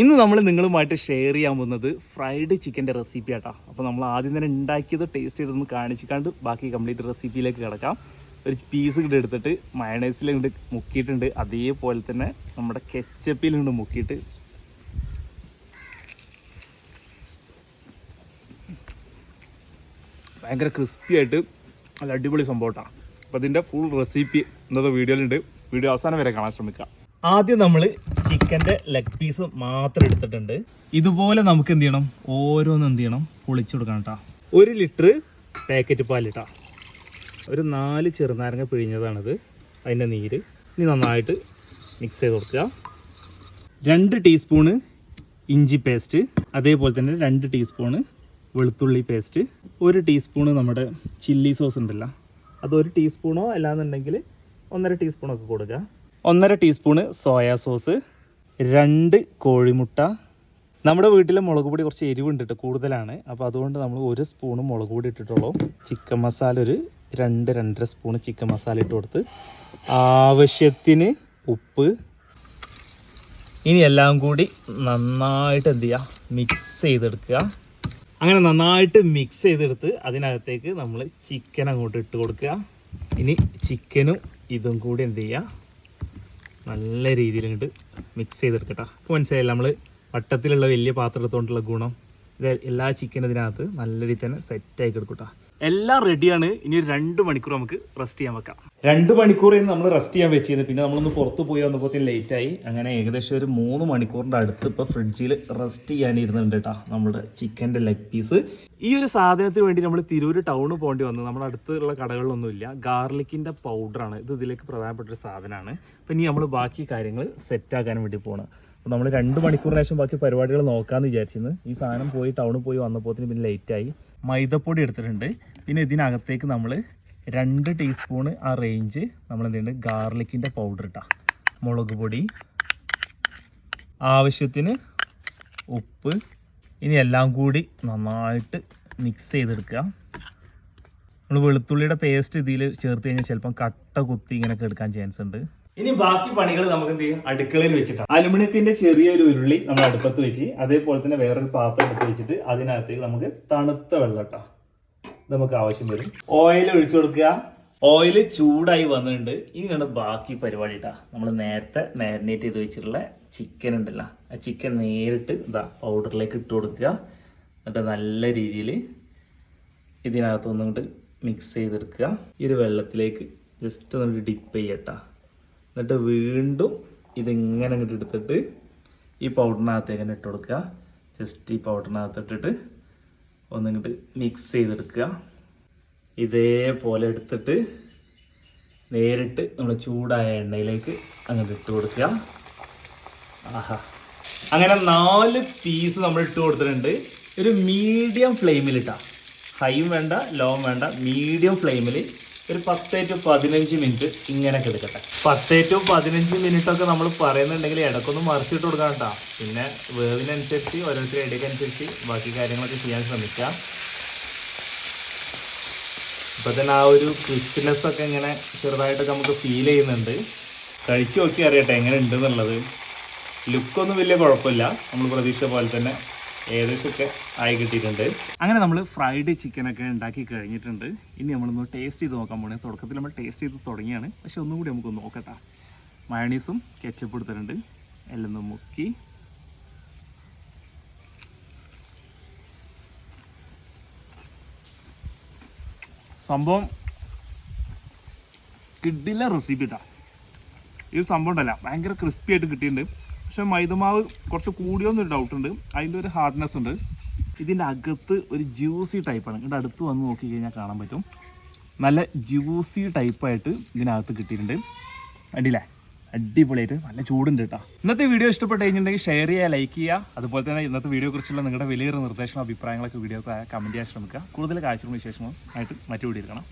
ഇന്ന് നമ്മൾ നിങ്ങളുമായിട്ട് ഷെയർ ചെയ്യാൻ പോകുന്നത് ഫ്രൈഡ് ചിക്കന്റെ റെസിപ്പി ആട്ടോ. അപ്പോൾ നമ്മൾ ആദ്യം തന്നെ ഉണ്ടാക്കിയത് ടേസ്റ്റ് ചെയ്തൊന്ന് കാണിച്ചിക്കാണ്ട് ബാക്കി കംപ്ലീറ്റ് റെസിപ്പിയിലേക്ക് കിടക്കാം. ഒരു പീസ് ഇങ്ങോട്ട് എടുത്തിട്ട് മയണൈസിൽ ഇങ്ങോട്ട് മുക്കിയിട്ടുണ്ട്. അതേപോലെ തന്നെ നമ്മുടെ കെച്ചപ്പിൽ മുക്കിയിട്ട് ഭയങ്കര ക്രിസ്പി ആയിട്ട് നല്ല അടിപൊളി സംഭവമാണ് അപ്പോൾ അതിന്റെ ഫുൾ റെസിപ്പി ഇന്നത്തെ വീഡിയോയിലുണ്ട് വീഡിയോ അവസാനം വരെ കാണാൻ ശ്രമിക്കാം. ആദ്യം നമ്മൾ ചിക്കന്റെ ലെഗ് പീസ് മാത്രം എടുത്തിട്ടുണ്ട്. ഇതുപോലെ നമുക്ക് എന്ത് ചെയ്യണം? ഓരോന്ന് എന്ത് ചെയ്യണം? പൊളിച്ചു കൊടുക്കണം കേട്ടോ ഒരു ലിറ്റർ പാക്കറ്റ് പാലിട്ടാ ഒരു നാല് ചെറുനാരങ്ങ പിഴിഞ്ഞതാണിത്. അതിന്റെ നീര് ഇനി നന്നായിട്ട് മിക്സ് ചെയ്ത് കൊടുക്കുക. രണ്ട് ടീസ്പൂണ് ഇഞ്ചി പേസ്റ്റ് അതേപോലെ തന്നെ രണ്ട് ടീസ്പൂണ് വെളുത്തുള്ളി പേസ്റ്റ് ഒരു ടീസ്പൂണ് നമ്മുടെ ചില്ലി സോസ് ഉണ്ടല്ലോ. അതൊരു ടീസ്പൂണോ അല്ലാന്നുണ്ടെങ്കിൽ ഒന്നര ടീസ്പൂണൊക്കെ കൊടുക്കുക. ഒന്നര ടീസ്പൂണ് സോയാ സോസ് രണ്ട് കോഴിമുട്ട. നമ്മുടെ വീട്ടിലെ മുളക് പൊടി കുറച്ച് എരിവുണ്ട് കേട്ടോ കൂടുതലാണ്. അപ്പോൾ അതുകൊണ്ട് നമ്മൾ ഒരു സ്പൂണ് മുളക് പൊടി ഇട്ടിട്ടുള്ളൂ. ചിക്കൻ മസാല ഒരു രണ്ട് രണ്ടര സ്പൂണ് ചിക്കൻ മസാല ഇട്ട് കൊടുത്ത്. ആവശ്യത്തിന് ഉപ്പ്. ഇനി എല്ലാം കൂടി നന്നായിട്ട് എന്ത് ചെയ്യുക മിക്സ് ചെയ്തെടുക്കുക. അങ്ങനെ നന്നായിട്ട് മിക്സ് ചെയ്തെടുത്ത് അതിനകത്തേക്ക് നമ്മൾ ചിക്കൻ അങ്ങോട്ട് ഇട്ട് കൊടുക്കുക. ഇനി ചിക്കനും ഇതും കൂടി എന്ത് ചെയ്യുക നല്ല രീതിയിൽ ഇങ്ങോട്ട് മിക്സ് ചെയ്തെടുക്കട്ടെ. അപ്പോൾ മനസ്സിലായില്ല നമ്മൾ വട്ടത്തിലുള്ള വലിയ പാത്രം എടുത്തുകൊണ്ടുള്ള ഗുണം? ഇത് എല്ലാ ചിക്കനും ഇതിനകത്ത് നല്ല രീതി തന്നെ സെറ്റ് സെറ്റായി കിടക്കട്ടെ എല്ലാം റെഡിയാണ് ഇനി ഒരു രണ്ട് മണിക്കൂർ നമുക്ക് റെസ്റ്റ് ചെയ്യാൻ വെക്കാം. രണ്ട് മണിക്കൂർ നമ്മൾ റെസ്റ്റ് ചെയ്യാൻ വെച്ചിരുന്നു. പിന്നെ നമ്മളൊന്ന് പുറത്ത് പോയി വന്നപ്പോൾ ലേറ്റ് ആയി. അങ്ങനെ ഏകദേശം ഒരു മൂന്ന് മണിക്കൂറിന്റെ അടുത്ത് ഇപ്പോൾ ഫ്രിഡ്ജിൽ റെസ്റ്റ് ചെയ്യാനിരുന്നുണ്ട് കേട്ടോ നമ്മുടെ ചിക്കന്റെ ലെഗ് പീസ് ഈ ഒരു സാധനത്തിന് വേണ്ടി നമ്മൾ തിരൂർ ടൗണ് പോകേണ്ടി വന്നു. നമ്മുടെ അടുത്തുള്ള കടകളിലൊന്നുമില്ല. ഗാർലിക്കിന്റെ പൗഡറാണ് ഇത് ഇതിലേക്ക് പ്രധാനപ്പെട്ട ഒരു സാധനമാണ്. അപ്പം ഇനി നമ്മൾ ബാക്കി കാര്യങ്ങൾ സെറ്റാക്കാൻ വേണ്ടി പോകണം അപ്പോൾ നമ്മൾ രണ്ട് മണിക്കൂറിന് ശേഷം ബാക്കി പരിപാടികൾ നോക്കാമെന്ന് വിചാരിച്ചിരുന്നു. ഈ സാധനം പോയി ടൗണിൽ പോയി വന്നപ്പോഴത്തേന് പിന്നെ ലേറ്റായി മൈദപ്പൊടി എടുത്തിട്ടുണ്ട്. പിന്നെ ഇതിനകത്തേക്ക് നമ്മൾ രണ്ട് ടീസ്പൂണ് ആ റേഞ്ച് നമ്മൾ എന്തുണ്ട് ഗാർലിക്കിന്റെ പൗഡർ ഇട്ടാ. മുളക് പൊടി ആവശ്യത്തിന് ഉപ്പ് ഇനി എല്ലാം കൂടി നന്നായിട്ട് മിക്സ് ചെയ്തെടുക്കുക. നമ്മൾ വെളുത്തുള്ളിയുടെ പേസ്റ്റ് ഇതിൽ ചേർത്ത് കഴിഞ്ഞാൽ ചിലപ്പം കട്ട കുത്തി ഇങ്ങനെയൊക്കെ എടുക്കാൻ ചാൻസ് ഉണ്ട്. ഇനി ബാക്കി പണികൾ നമുക്ക് എന്ത് ചെയ്യാം? അടുക്കളയിൽ വെച്ചിട്ടാണ് അലുമിനിയത്തിന്റെ ചെറിയൊരു ഉരുളി നമ്മൾ അടുപ്പത്ത് വെച്ച് അതേപോലെ തന്നെ വേറൊരു പാത്രം എടുത്ത് വെച്ചിട്ട് അതിനകത്തേക്ക് നമുക്ക് തണുത്ത വെള്ളം ഇട്ടാ. നമുക്ക് ആവശ്യം വരും. ഓയിൽ ഒഴിച്ചു കൊടുക്കുക. ഓയിൽ ചൂടായി വന്നിട്ടുണ്ട്. ഇനിയാണ് ബാക്കി പരിപാടി ഇട്ടാ. നമ്മൾ നേരത്തെ മാരിനേറ്റ് ചെയ്ത് വെച്ചിട്ടുള്ള ചിക്കൻ ഉണ്ടല്ലോ. ആ ചിക്കൻ നേരിട്ട് ഇതാ പൗഡറിലേക്ക് ഇട്ട് കൊടുക്കുക. എന്നിട്ട് നല്ല രീതിയിൽ ഇതിനകത്ത് ഒന്നുകൊണ്ട് മിക്സ് ചെയ്തെടുക്കുക. ഈ ഒരു വെള്ളത്തിലേക്ക് ജസ്റ്റ് ഒന്ന് ഡിപ്പ് ചെയ്യട്ടാ. എന്നിട്ട് വീണ്ടും ഇതിങ്ങനെ അങ്ങോട്ട് എടുത്തിട്ട് ഈ പൗഡറിനകത്തേക്ക് തന്നെ ഇട്ട് കൊടുക്കുക? ജസ്റ്റ് ഈ പൗഡറിനകത്ത് ഇട്ടിട്ട് ഒന്നിങ്ങോട്ട് മിക്സ് ചെയ്തെടുക്കുക. ഇതേപോലെ എടുത്തിട്ട് നേരിട്ട് നമ്മൾ ചൂടായ എണ്ണയിലേക്ക് അങ്ങോട്ട് ഇട്ട് കൊടുക്കുക. ആഹാ. അങ്ങനെ നാല് പീസ് നമ്മൾ ഇട്ട് കൊടുത്തിട്ടുണ്ട്. ഒരു മീഡിയം ഫ്ലെയിമിലിട്ടാ ഹൈയും വേണ്ട ലോവും വേണ്ട മീഡിയം ഫ്ലെയിമിൽ ഒരു പത്ത് ടു പതിനഞ്ച് മിനിറ്റ് ഇങ്ങനെ കിടക്കട്ടെ പത്ത് ടു പതിനഞ്ച് മിനിറ്റ് ഒക്കെ നമ്മൾ പറയുന്നുണ്ടെങ്കിൽ ഇടക്കൊന്ന് മറിച്ചിട്ട് കൊടുക്കാം കേട്ടോ. പിന്നെ വേവിനനുസരിച്ച് ഓരോരുത്തരുടെ ഇടയ്ക്കനുസരിച്ച് ബാക്കി കാര്യങ്ങളൊക്കെ ചെയ്യാൻ ശ്രമിക്കാം. ഇപ്പൊ തന്നെ ആ ഒരു ക്രിസ്പിനെസ് ഒക്കെ ഇങ്ങനെ ചെറുതായിട്ടൊക്കെ നമുക്ക് ഫീൽ ചെയ്യുന്നുണ്ട്. കഴിച്ചു നോക്കി അറിയട്ടെ എങ്ങനെ ഉണ്ടെന്നുള്ളത്. ലുക്കൊന്നും വലിയ കുഴപ്പമില്ല. നമ്മൾ പ്രതീക്ഷ പോലെ തന്നെ ഏകദേശമൊക്കെ ആയി കിട്ടിയിട്ടുണ്ട്. അങ്ങനെ നമ്മൾ ഫ്രൈഡ് ചിക്കൻ ഒക്കെ ഉണ്ടാക്കി കഴിഞ്ഞിട്ടുണ്ട്. ഇനി നമ്മളൊന്ന് ടേസ്റ്റ് ചെയ്ത് നോക്കാൻ പോകണേ തുടക്കത്തിൽ നമ്മൾ ടേസ്റ്റ് ചെയ്ത് തുടങ്ങിയാണ്. പക്ഷെ ഒന്നും കൂടി നമുക്ക് നോക്കട്ടെ. മയണീസും കെച്ചപ്പ് എടുത്തിട്ടുണ്ട്. എല്ലാം ഒന്ന് മുക്കി. സംഭവം കിഡിലെ റെസിപ്പിട്ടാ ഈ സംഭവം ഉണ്ടല്ല. ഭയങ്കര ക്രിസ്പി ആയിട്ട് കിട്ടിയിട്ടുണ്ട്. പക്ഷെ മൈദമാവ് കുറച്ച് കൂടിയോന്നൊരു ഡൗട്ട് ഉണ്ട്. അതിന്റെ ഒരു ഹാർഡ്നെസ് ഉണ്ട്. ഇതിന്റെ അകത്ത് ഒരു ജ്യൂസി ടൈപ്പാണ് ഇതിന്റെ അടുത്ത് വന്ന് നോക്കി കഴിഞ്ഞാൽ കാണാൻ പറ്റും. നല്ല ജ്യൂസി ടൈപ്പായിട്ട് ഇതിനകത്ത് കിട്ടിയിട്ടുണ്ട്. അടിയില്ലേ? അടിപൊളിയായിട്ട് നല്ല ചൂടുണ്ട് കേട്ടോ. ഇന്നത്തെ വീഡിയോ ഇഷ്ടപ്പെട്ട് കഴിഞ്ഞിട്ടുണ്ടെങ്കിൽ ഷെയർ ചെയ്യുക ലൈക്ക് ചെയ്യുക. അതുപോലെ തന്നെ ഇന്നത്തെ വീഡിയോ കുറിച്ചുള്ള നിങ്ങളുടെ വലിയൊരു നിർദ്ദേശങ്ങളും അഭിപ്രായങ്ങളൊക്കെ വീഡിയോ കമന്റ് ചെയ്യാൻ ശ്രമിക്കുക. കൂടുതൽ കാഴ്ചകളും വിശേഷങ്ങളും ആയിട്ട് മറ്റു വീഡിയോ എടുക്കണം